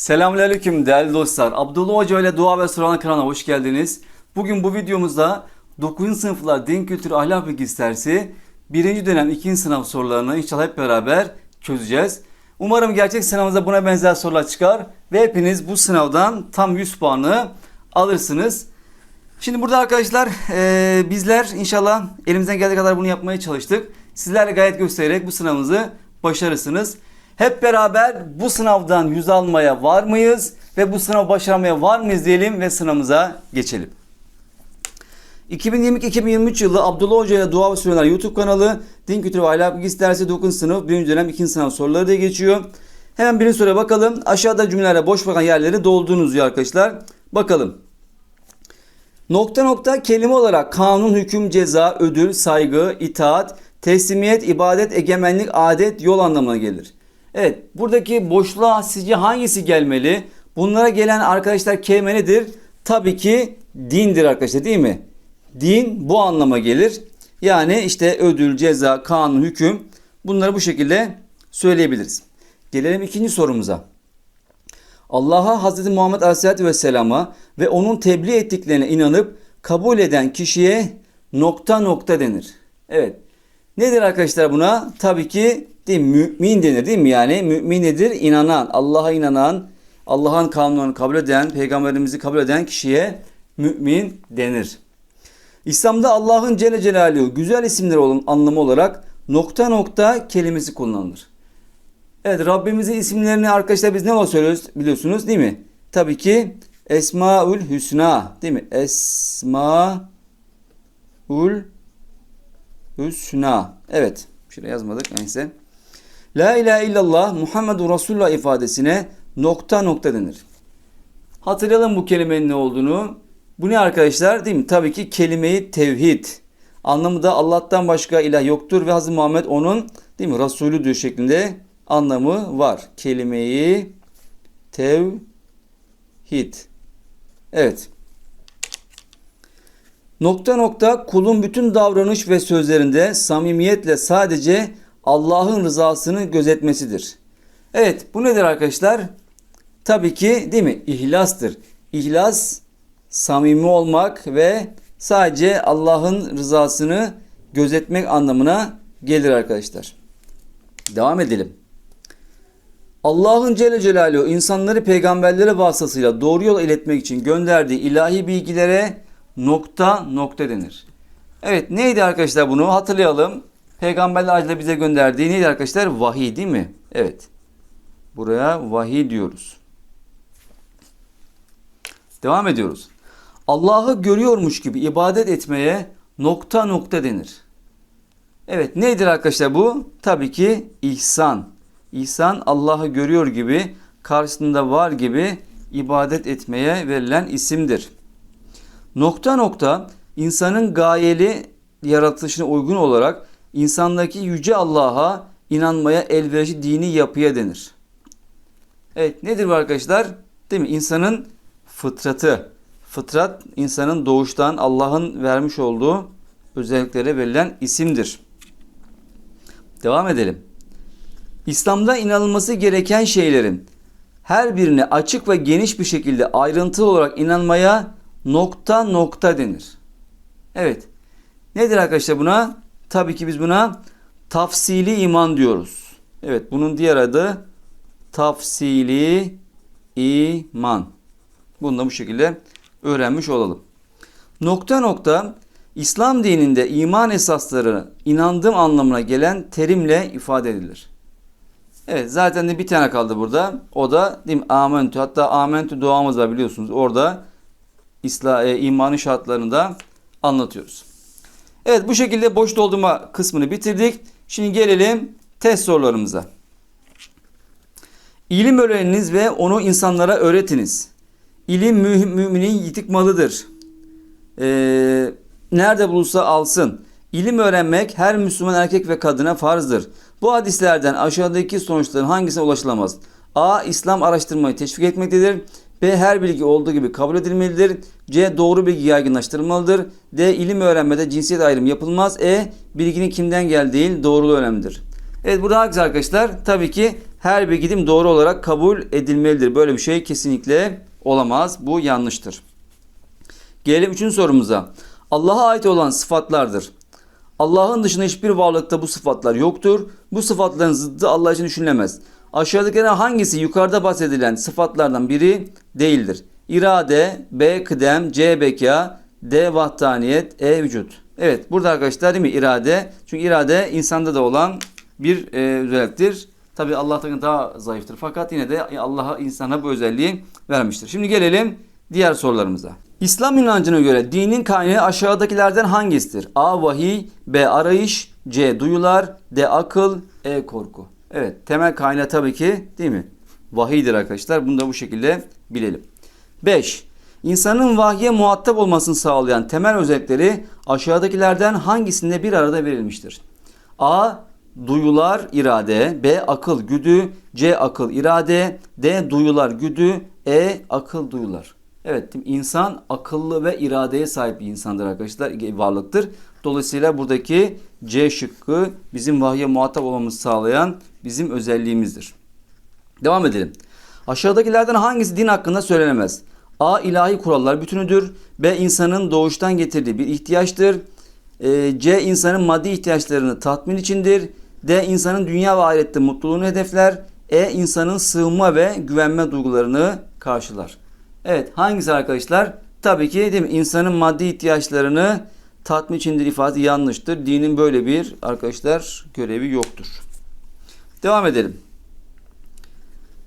Selamünaleyküm değerli dostlar. Abdullah Hoca ile Dua ve Soran kanalına hoş geldiniz. Bugün bu videomuzda 9. sınıflar din kültürü ahlak bilgisi dersi 1. dönem 2. sınav sorularını inşallah hep beraber çözeceğiz. Umarım gerçek sınavınızda buna benzer sorular çıkar ve hepiniz bu sınavdan tam 100 puanı alırsınız. Şimdi burada arkadaşlar eee, bizler inşallah elimizden geldiği kadar bunu yapmaya çalıştık. Sizlerle gayet göstererek bu sınavınızı başarırsınız. Hep beraber bu sınavdan yüz almaya var mıyız? Ve bu sınavı başarmaya var mıyız diyelim ve sınavımıza geçelim. 2022-2023 yılı Abdullah Hoca ile Dua ve Süreler YouTube kanalı Din Kültürü ve Ahlak Bilgisi dersi 9. sınıf 1. dönem 2. sınav soruları diye geçiyor. Hemen birinci soruya bakalım. Aşağıda cümlelerde boş bırakan yerleri doldurunuz diyor arkadaşlar. Bakalım. Nokta nokta kelime olarak kanun, hüküm, ceza, ödül, saygı, itaat, teslimiyet, ibadet, egemenlik, adet, yol anlamına gelir. Evet buradaki boşluğa sizce hangisi gelmeli? Bunlara gelen arkadaşlar kelime nedir? Tabii ki dindir arkadaşlar değil mi? Din bu anlama gelir. Yani işte ödül, ceza, kanun, hüküm bunları bu şekilde söyleyebiliriz. Gelelim ikinci sorumuza. Allah'a Hz. Muhammed Aleyhisselatü Vesselam'a ve onun tebliğ ettiklerine inanıp kabul eden kişiye nokta nokta denir. Evet. Nedir arkadaşlar buna? Tabii ki değil, mi? mümin denir değil mi? Yani mümin nedir? İnanan, Allah'a inanan, Allah'ın kanunlarını kabul eden, peygamberimizi kabul eden kişiye mümin denir. İslam'da Allah'ın Celle Celaluhu güzel isimleri olan anlamı olarak nokta nokta kelimesi kullanılır. Evet Rabbimizin isimlerini arkadaşlar biz ne olarak söylüyoruz biliyorsunuz değil mi? Tabii ki Esmaül Hüsna değil mi? Esmaül Hüsna. Evet. Şuraya yazmadık neyse. La ilahe illallah Muhammedur Resulullah ifadesine nokta nokta denir. Hatırlayalım bu kelimenin ne olduğunu. Bu ne arkadaşlar? Değil mi? Tabii ki kelimeyi tevhid. Anlamı da Allah'tan başka ilah yoktur ve Hazreti Muhammed onun değil mi? Resulüdür şeklinde anlamı var. Kelimeyi tevhid. Evet. Nokta nokta kulun bütün davranış ve sözlerinde samimiyetle sadece Allah'ın rızasını gözetmesidir. Evet bu nedir arkadaşlar? Tabii ki değil mi? İhlastır. İhlas samimi olmak ve sadece Allah'ın rızasını gözetmek anlamına gelir arkadaşlar. Devam edelim. Allah'ın Celle Celaluhu insanları peygamberlere vasıtasıyla doğru yola iletmek için gönderdiği ilahi bilgilere nokta nokta denir. Evet neydi arkadaşlar bunu hatırlayalım. Peygamberler acıyla bize gönderdiği neydi arkadaşlar? Vahiy değil mi? Evet. Buraya vahiy diyoruz. Devam ediyoruz. Allah'ı görüyormuş gibi ibadet etmeye nokta nokta denir. Evet nedir arkadaşlar bu? Tabii ki ihsan. İhsan Allah'ı görüyor gibi, karşısında var gibi ibadet etmeye verilen isimdir. Nokta nokta insanın gayeli yaratılışına uygun olarak insandaki yüce Allah'a inanmaya elverişli dini yapıya denir. Evet nedir bu arkadaşlar? Değil mi? İnsanın fıtratı. Fıtrat insanın doğuştan Allah'ın vermiş olduğu özelliklere verilen isimdir. Devam edelim. İslam'da inanılması gereken şeylerin her birine açık ve geniş bir şekilde ayrıntılı olarak inanmaya nokta nokta denir. Evet. Nedir arkadaşlar buna? Tabii ki biz buna tafsili iman diyoruz. Evet bunun diğer adı tafsili iman. Bunu da bu şekilde öğrenmiş olalım. Nokta nokta İslam dininde iman esasları inandığım anlamına gelen terimle ifade edilir. Evet zaten de bir tane kaldı burada. O da değil mi? Amentü. Hatta amentü duamız var biliyorsunuz. Orada İsla, e, imanın şartlarını da anlatıyoruz. Evet bu şekilde boş doldurma kısmını bitirdik. Şimdi gelelim test sorularımıza. İlim öğreniniz ve onu insanlara öğretiniz. İlim mü- müminin yitik malıdır. Ee, nerede bulursa alsın. İlim öğrenmek her Müslüman erkek ve kadına farzdır. Bu hadislerden aşağıdaki sonuçların hangisine ulaşılamaz? A. İslam araştırmayı teşvik etmektedir. B. Her bilgi olduğu gibi kabul edilmelidir. C. Doğru bilgi yaygınlaştırılmalıdır. D. İlim öğrenmede cinsiyet ayrımı yapılmaz. E. Bilginin kimden geldiği değil doğruluğu önemlidir. Evet burada hangisi arkadaşlar? Tabii ki her bilgidim doğru olarak kabul edilmelidir. Böyle bir şey kesinlikle olamaz. Bu yanlıştır. Gelelim üçüncü sorumuza. Allah'a ait olan sıfatlardır. Allah'ın dışında hiçbir varlıkta bu sıfatlar yoktur. Bu sıfatların zıddı Allah için düşünülemez. Aşağıdakilerden hangisi yukarıda bahsedilen sıfatlardan biri değildir? İrade, B. Kıdem, C. Beka, D. Vahdaniyet, E. Vücut. Evet burada arkadaşlar değil mi irade? Çünkü irade insanda da olan bir e, özelliktir. Tabi Allah'tan daha zayıftır. Fakat yine de Allah'a insana bu özelliği vermiştir. Şimdi gelelim diğer sorularımıza. İslam inancına göre dinin kaynağı aşağıdakilerden hangisidir? A. Vahiy B. Arayış C. Duyular D. Akıl E. Korku. Evet temel kaynağı tabii ki değil mi? Vahiydir arkadaşlar. Bunu da bu şekilde bilelim. 5. İnsanın vahye muhatap olmasını sağlayan temel özellikleri aşağıdakilerden hangisinde bir arada verilmiştir? A. Duyular irade, B. Akıl güdü, C. Akıl irade, D. Duyular güdü, E. Akıl duyular. Evet insan akıllı ve iradeye sahip bir insandır arkadaşlar, varlıktır. Dolayısıyla buradaki C şıkkı bizim vahye muhatap olmamızı sağlayan bizim özelliğimizdir. Devam edelim. Aşağıdakilerden hangisi din hakkında söylenemez? A. ilahi kurallar bütünüdür. B. insanın doğuştan getirdiği bir ihtiyaçtır. Ee, C. insanın maddi ihtiyaçlarını tatmin içindir. D. insanın dünya ve ahirette mutluluğunu hedefler. E. insanın sığınma ve güvenme duygularını karşılar. Evet hangisi arkadaşlar? Tabii ki değil mi? İnsanın maddi ihtiyaçlarını tatmin içindir ifade yanlıştır. Dinin böyle bir arkadaşlar görevi yoktur. Devam edelim.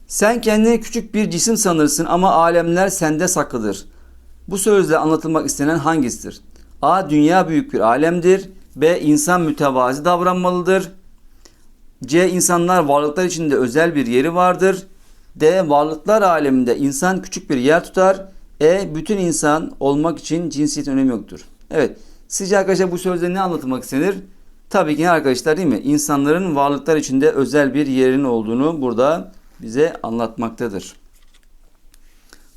Sen kendini küçük bir cisim sanırsın ama alemler sende saklıdır. Bu sözle anlatılmak istenen hangisidir? A. Dünya büyük bir alemdir. B. İnsan mütevazi davranmalıdır. C. İnsanlar varlıklar içinde özel bir yeri vardır. D. Varlıklar aleminde insan küçük bir yer tutar. E. Bütün insan olmak için cinsiyet önemi yoktur. Evet. Sizce arkadaşlar bu sözde ne anlatılmak istenir? Tabii ki arkadaşlar değil mi? İnsanların varlıklar içinde özel bir yerin olduğunu burada bize anlatmaktadır.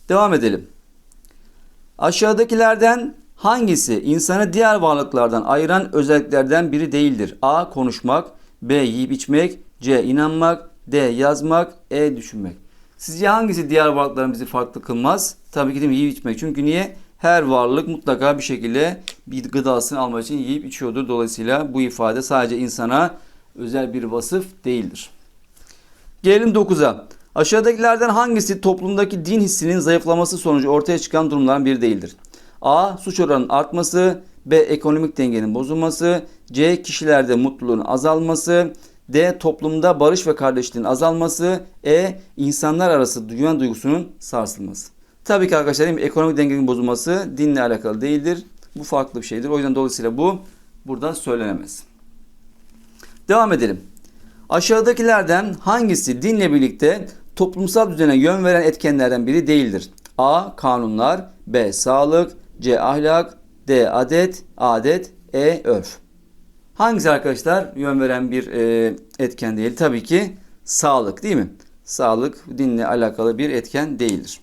Devam edelim. Aşağıdakilerden hangisi insanı diğer varlıklardan ayıran özelliklerden biri değildir? A. Konuşmak B. Yiyip içmek C. inanmak D. Yazmak E. Düşünmek. Sizce hangisi diğer varlıkların bizi farklı kılmaz? Tabii ki değil mi? Yiyip içmek. Çünkü niye? Her varlık mutlaka bir şekilde bir gıdasını almak için yiyip içiyordur. Dolayısıyla bu ifade sadece insana özel bir vasıf değildir. Gelelim 9'a. Aşağıdakilerden hangisi toplumdaki din hissinin zayıflaması sonucu ortaya çıkan durumların biri değildir? A. Suç oranının artması B. Ekonomik dengenin bozulması C. Kişilerde mutluluğun azalması D. Toplumda barış ve kardeşliğin azalması E. insanlar arası güven duygusunun sarsılması. Tabii ki arkadaşlar değil mi? ekonomik dengenin bozulması dinle alakalı değildir. Bu farklı bir şeydir. O yüzden dolayısıyla bu burada söylenemez. Devam edelim. Aşağıdakilerden hangisi dinle birlikte toplumsal düzene yön veren etkenlerden biri değildir? A. Kanunlar B. Sağlık C. Ahlak D. Adet Adet E. Örf Hangisi arkadaşlar yön veren bir e, etken değil? Tabii ki sağlık değil mi? Sağlık dinle alakalı bir etken değildir.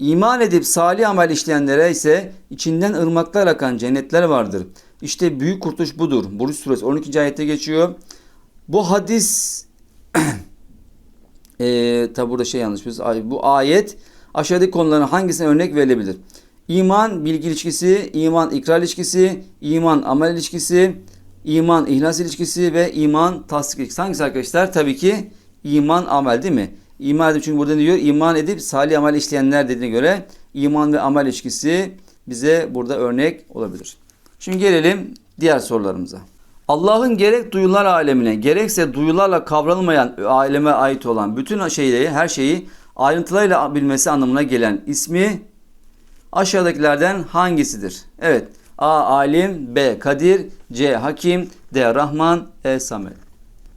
İman edip salih amel işleyenlere ise içinden ırmaklar akan cennetler vardır. İşte büyük kurtuluş budur. Buruş suresi 12. ayette geçiyor. Bu hadis e, tabi burada şey yanlış. Bu ayet aşağıdaki konuların hangisine örnek verilebilir? İman bilgi ilişkisi, iman ikrar ilişkisi, iman amel ilişkisi, iman ihlas ilişkisi ve iman tasdik ilişkisi. Hangisi arkadaşlar? Tabii ki iman amel değil mi? İman edip çünkü burada diyor iman edip salih amel işleyenler dediğine göre iman ve amel ilişkisi bize burada örnek olabilir. Şimdi gelelim diğer sorularımıza. Allah'ın gerek duyular alemine gerekse duyularla kavranılmayan aleme ait olan bütün şeyleri, her şeyi ayrıntılarıyla bilmesi anlamına gelen ismi aşağıdakilerden hangisidir? Evet. A. Alim B. Kadir C. Hakim D. Rahman E. Samet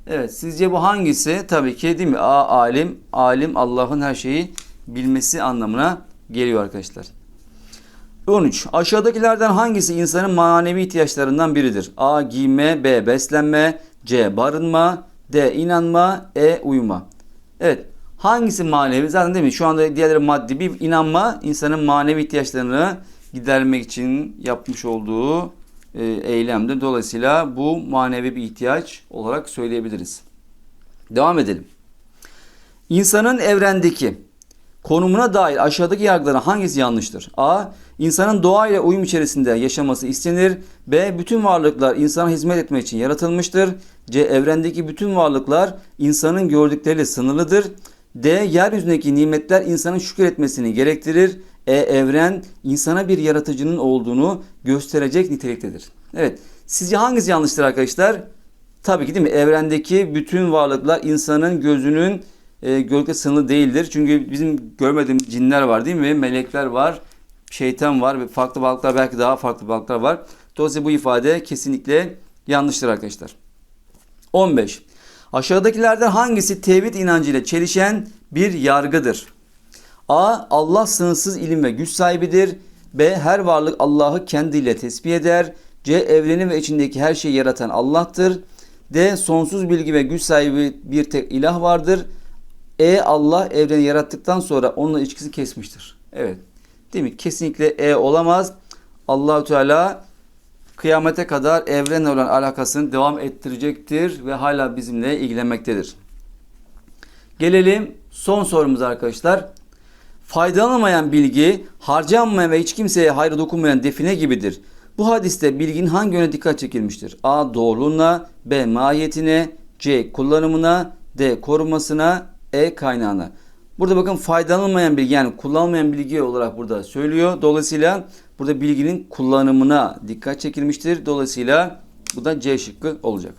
Evet sizce bu hangisi? Tabii ki değil mi? A. Alim. Alim Allah'ın her şeyi bilmesi anlamına geliyor arkadaşlar. 13. Aşağıdakilerden hangisi insanın manevi ihtiyaçlarından biridir? A. Giyme B. Beslenme C. Barınma D. inanma E. Uyuma Evet. Hangisi manevi? Zaten değil mi? Şu anda diğerleri maddi. Bir inanma insanın manevi ihtiyaçlarını gidermek için yapmış olduğu e, eylemdir. Dolayısıyla bu manevi bir ihtiyaç olarak söyleyebiliriz. Devam edelim. İnsanın evrendeki konumuna dair aşağıdaki yargıların hangisi yanlıştır? A. İnsanın doğayla uyum içerisinde yaşaması istenir. B. Bütün varlıklar insana hizmet etmek için yaratılmıştır. C. Evrendeki bütün varlıklar insanın gördükleriyle sınırlıdır. D. Yeryüzündeki nimetler insanın şükür etmesini gerektirir. E. Evren insana bir yaratıcının olduğunu gösterecek niteliktedir. Evet. Sizce hangisi yanlıştır arkadaşlar? Tabii ki değil mi? Evrendeki bütün varlıklar insanın gözünün e, gölge sınırlı değildir. Çünkü bizim görmediğimiz cinler var değil mi? Melekler var, şeytan var ve farklı balıklar belki daha farklı balıklar var. Dolayısıyla bu ifade kesinlikle yanlıştır arkadaşlar. 15. Aşağıdakilerden hangisi tevhid inancıyla çelişen bir yargıdır? A. Allah sınırsız ilim ve güç sahibidir. B. Her varlık Allah'ı kendiyle tesbih eder. C. Evreni ve içindeki her şeyi yaratan Allah'tır. D. Sonsuz bilgi ve güç sahibi bir tek ilah vardır. E. Allah evreni yarattıktan sonra onunla ilişkisi kesmiştir. Evet. Değil mi? Kesinlikle E olamaz. Allahu Teala kıyamete kadar evrenle olan alakasını devam ettirecektir ve hala bizimle ilgilenmektedir. Gelelim son sorumuza arkadaşlar. Faydalanamayan bilgi, harcanmayan ve hiç kimseye hayrı dokunmayan define gibidir. Bu hadiste bilginin hangi yöne dikkat çekilmiştir? A. Doğruluğuna, B. Mahiyetine, C. Kullanımına, D. Korumasına, E. Kaynağına. Burada bakın faydalanmayan bilgi yani kullanılmayan bilgi olarak burada söylüyor. Dolayısıyla burada bilginin kullanımına dikkat çekilmiştir. Dolayısıyla bu da C şıkkı olacak.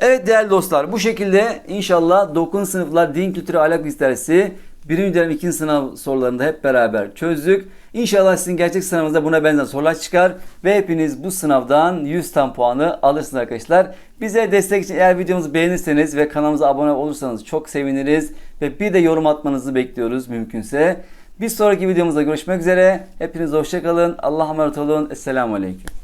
Evet değerli dostlar bu şekilde inşallah 9. sınıflar din kültürü ahlak bilgisi dersi birinci dönem ikinci sınav sorularında hep beraber çözdük. İnşallah sizin gerçek sınavınızda buna benzer sorular çıkar ve hepiniz bu sınavdan 100 tam puanı alırsınız arkadaşlar. Bize destek için eğer videomuzu beğenirseniz ve kanalımıza abone olursanız çok seviniriz ve bir de yorum atmanızı bekliyoruz mümkünse. Bir sonraki videomuzda görüşmek üzere. Hepiniz hoşçakalın. Allah'a emanet olun. Esselamu Aleyküm.